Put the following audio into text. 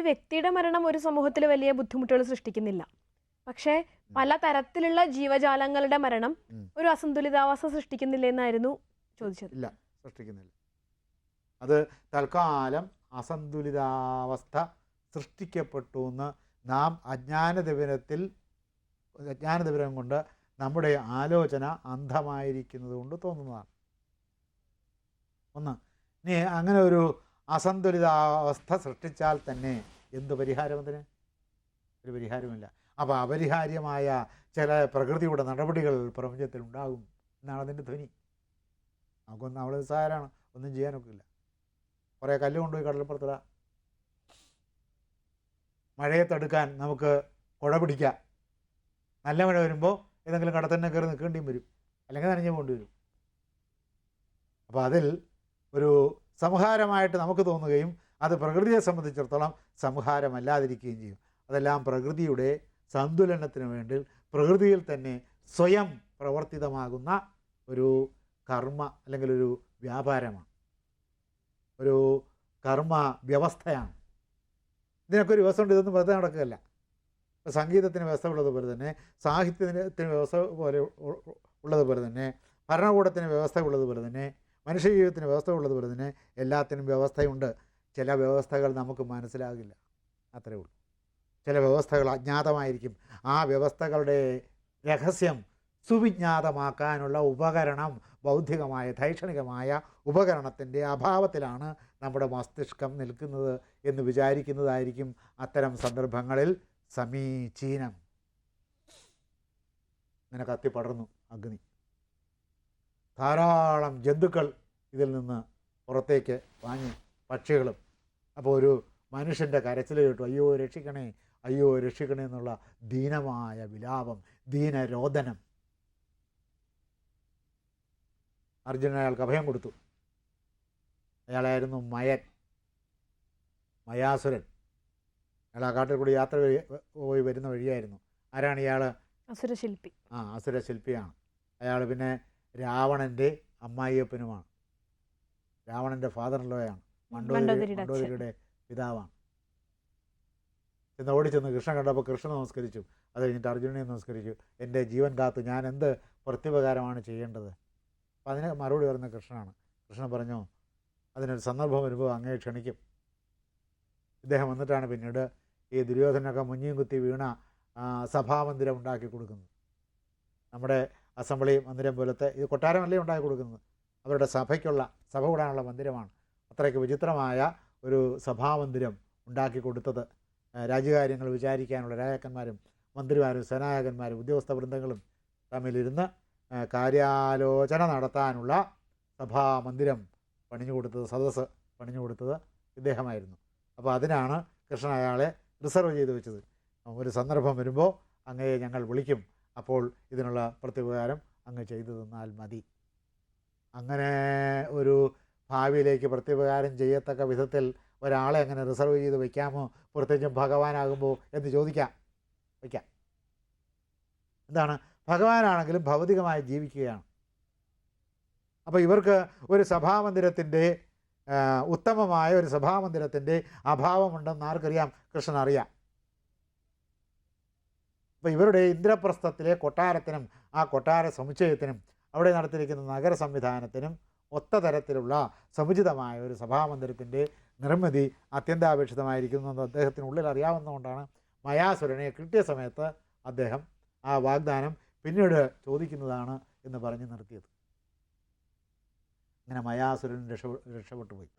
ഒരു വ്യക്തിയുടെ മരണം ഒരു സമൂഹത്തിൽ വലിയ ബുദ്ധിമുട്ടുകൾ സൃഷ്ടിക്കുന്നില്ല. പക്ഷേ പല തരത്തിലുള്ള ജീവജാലങ്ങളുടെ മരണം ഒരു അസന്തുലിതാവസ്ഥ സൃഷ്ടിക്കുന്നില്ല എന്നായിരുന്നു ചോദിച്ചത്. ഇല്ല സൃഷ്ടിക്കുന്നില്ല. അത് തൽക്കാലം അസന്തുലിതാവസ്ഥ സൃഷ്ടിക്കപ്പെട്ടു എന്ന് നാം അജ്ഞാനദിവനത്തിൽ അജ്ഞാനദിവനം കൊണ്ട് നമ്മുടെ ആലോചന അന്ധമായിരിക്കുന്നത് കൊണ്ട് തോന്നുന്നതാണ്. ഒന്ന് ഇനി അങ്ങനെ ഒരു അസന്തുലിതാവസ്ഥ സൃഷ്ടിച്ചാൽ തന്നെ എന്ത് പരിഹാരം അതിന്? ഒരു പരിഹാരമില്ല അപ്പോൾ അപരിഹാര്യമായ ചില പ്രകൃതിയുടെ നടപടികൾ പ്രപഞ്ചത്തിൽ ഉണ്ടാകും എന്നാണ് അതിന്റെ ധ്വനി. നമുക്കൊന്നും അവൾ നിസ്സാരമാണ് ഒന്നും ചെയ്യാനൊക്കില്ല. കുറേ കല്ല് കൊണ്ടുപോയി കടലപ്പുറത്തിട. മഴയെ തടുക്കാൻ നമുക്ക് കുഴ പിടിക്കാം. നല്ല മഴ വരുമ്പോൾ ഏതെങ്കിലും കടത്തന്നെ കയറി നിൽക്കേണ്ടിയും വരും. അല്ലെങ്കിൽ നനഞ്ഞു പോകേണ്ടി വരും. അപ്പോൾ അതിൽ ഒരു സംഹാരമായിട്ട് നമുക്ക് തോന്നുകയും അത് പ്രകൃതിയെ സംബന്ധിച്ചിടത്തോളം സംഹാരമല്ലാതിരിക്കുകയും ചെയ്യും. അതെല്ലാം പ്രകൃതിയുടെ സന്തുലനത്തിന് വേണ്ടി പ്രകൃതിയിൽ തന്നെ സ്വയം പ്രവർത്തിതമാകുന്ന ഒരു കർമ്മ അല്ലെങ്കിൽ ഒരു വ്യാപാരമാണ്. ഒരു കർമ്മ വ്യവസ്ഥയാണ്. ഇതിനൊക്കെ ഒരു വ്യവസ്ഥ ഉണ്ട് ഇതൊന്നും വെറുതെ നടക്കുകയല്ല. ഇപ്പോൾ സംഗീതത്തിന് വ്യവസ്ഥ ഉള്ളതുപോലെ തന്നെ സാഹിത്യത്തിന് വ്യവസ്ഥ പോലെ ഉള്ളതുപോലെ തന്നെ ഭരണകൂടത്തിന് വ്യവസ്ഥ ഉള്ളതുപോലെ തന്നെ മനുഷ്യജീവിതത്തിന് വ്യവസ്ഥ ഉള്ളതുപോലെ തന്നെ എല്ലാത്തിനും വ്യവസ്ഥയുണ്ട്. ചില വ്യവസ്ഥകൾ നമുക്ക് മനസ്സിലാകില്ല. അത്രേ ഉള്ളൂ. ചില വ്യവസ്ഥകൾ അജ്ഞാതമായിരിക്കും. ആ വ്യവസ്ഥകളുടെ രഹസ്യം സുവിജ്ഞാതമാക്കാനുള്ള ഉപകരണം ബൗദ്ധികമായ ധൈക്ഷണികമായ ഉപകരണത്തിന്റെ അഭാവത്തിലാണ് നമ്മുടെ മസ്തിഷ്കം നിൽക്കുന്നത് എന്ന് വിചാരിക്കുന്നതായിരിക്കും അത്തരം സന്ദർഭങ്ങളിൽ സമീചീനം. ഇങ്ങനെ കത്തിപ്പടർന്നു അഗ്നി. ധാരാളം ജന്തുക്കൾ ഇതിൽ നിന്ന് പുറത്തേക്ക് വാങ്ങി പക്ഷികളും. അപ്പോൾ ഒരു മനുഷ്യന്റെ കരച്ചിൽ കേട്ടു അയ്യോ രക്ഷിക്കണേ അയ്യോ രക്ഷിക്കണേ എന്നുള്ള ദീനമായ വിലാപം ദീനരോദനം. അർജുനൻ അയാൾക്ക് അഭയം കൊടുത്തു. അയാളായിരുന്നു മയൻ മയാസുരൻ. അയാൾ ആ കാട്ടിൽ കൂടി യാത്ര പോയി വരുന്ന വഴിയായിരുന്നു. ആരാണ് ഇയാൾ അസുരശില്പി. ആ അസുരശില്പിയാണ്. അയാൾ പിന്നെ രാവണന്റെ അമ്മായിയപ്പനുമാണ്. രാവണന്റെ ഫാദർ ലോയാണ് മണ്ടോദരി മണ്ടോദരിയുടെ അച്ഛൻ. മണ്ടോദരിയുടെ പിതാവാണ്. ചെന്ന് ഓടിച്ചെന്ന് കൃഷ്ണൻ കണ്ടപ്പോൾ കൃഷ്ണൻ നമസ്കരിച്ചു. അത് കഴിഞ്ഞിട്ട് അർജുനനെ നമസ്കരിച്ചു. എന്റെ ജീവൻ കാത്തു ഞാൻ എന്ത് പ്രത്യുപകാരമാണ് ചെയ്യേണ്ടത്? അപ്പം അതിന് മറുപടി പറയുന്ന കൃഷ്ണനാണ്. കൃഷ്ണൻ പറഞ്ഞു അതിനൊരു സന്ദർഭം വരുമ്പോൾ അങ്ങേ ക്ഷണിക്കും. ഇദ്ദേഹം വന്നിട്ടാണ് പിന്നീട് ഈ ദുര്യോധനൊക്കെ മുഞ്ഞിയും കുത്തി വീണ സഭാമന്ദിരം ഉണ്ടാക്കി കൊടുക്കുന്നത്. നമ്മുടെ അസംബ്ലി മന്ദിരം പോലത്തെ ഇത് കൊട്ടാരമല്ലേ ഉണ്ടാക്കി കൊടുക്കുന്നത്? അവരുടെ സഭയ്ക്കുള്ള സഭ കൂടാനുള്ള മന്ദിരമാണ്. അത്രയ്ക്ക് വിചിത്രമായ ഒരു സഭാമന്ദിരം ഉണ്ടാക്കി കൊടുത്തത്. രാജ്യകാര്യങ്ങൾ വിചാരിക്കാനുള്ള രാജാക്കന്മാരും മന്ത്രിമാരും സേനായകന്മാരും ഉദ്യോഗസ്ഥ വൃന്ദങ്ങളും തമ്മിലിരുന്ന് കാര്യാലോചന നടത്താനുള്ള സഭാമന്ദിരം പണിഞ്ഞു കൊടുത്തത് സദസ്സ് പണിഞ്ഞു കൊടുത്തത് ഇദ്ദേഹമായിരുന്നു. അപ്പോൾ അതിനാണ് കൃഷ്ണൻ അയാളെ റിസർവ് ചെയ്ത് വെച്ചത്. ഒരു സന്ദർഭം വരുമ്പോൾ അങ്ങയെ ഞങ്ങൾ വിളിക്കും. അപ്പോൾ ഇതിനുള്ള പ്രത്യുപകാരം അങ്ങ് ചെയ്തു തന്നാൽ മതി. അങ്ങനെ ഒരു ഭാവിയിലേക്ക് പ്രത്യുപകാരം ചെയ്യത്തക്ക വിധത്തിൽ ഒരാളെ അങ്ങനെ റിസർവ് ചെയ്ത് വയ്ക്കാമോ പ്രത്യേകിച്ചും ഭഗവാനാകുമ്പോൾ എന്ന് ചോദിക്കാം. വയ്ക്കാം എന്താണ്? ഭഗവാനാണെങ്കിലും ഭൗതികമായി ജീവിക്കുകയാണ്. അപ്പോൾ ഇവർക്ക് ഒരു സഭാമന്ദിരത്തിന്റെ ഉത്തമമായ ഒരു സഭാമന്ദിരത്തിന്റെ അഭാവമുണ്ടെന്ന് ആർക്കറിയാം? കൃഷ്ണൻ അറിയാം അപ്പോൾ ഇവരുടെ ഇന്ദ്രപ്രസ്ഥത്തിലെ കൊട്ടാരത്തിനും ആ കൊട്ടാര സമുച്ചയത്തിനും അവിടെ നടത്തിയിരിക്കുന്ന നഗര സംവിധാനത്തിനും ഒത്ത തരത്തിലുള്ള സമുചിതമായ ഒരു സഭാമന്ദിരത്തിന്റെ നിർമ്മിതി അത്യന്താപേക്ഷിതമായിരിക്കുന്നത് അദ്ദേഹത്തിനുള്ളിൽ അറിയാവുന്നതുകൊണ്ടാണ് മയാസുരനെ കിട്ടിയ സമയത്ത് അദ്ദേഹം ആ വാഗ്ദാനം പിന്നീട് ചോദിക്കുന്നതാണ് എന്ന് പറഞ്ഞ് നിർത്തിയത്. അങ്ങനെ മയാസുരൻ രക്ഷ രക്ഷപ്പെട്ടു പോയി.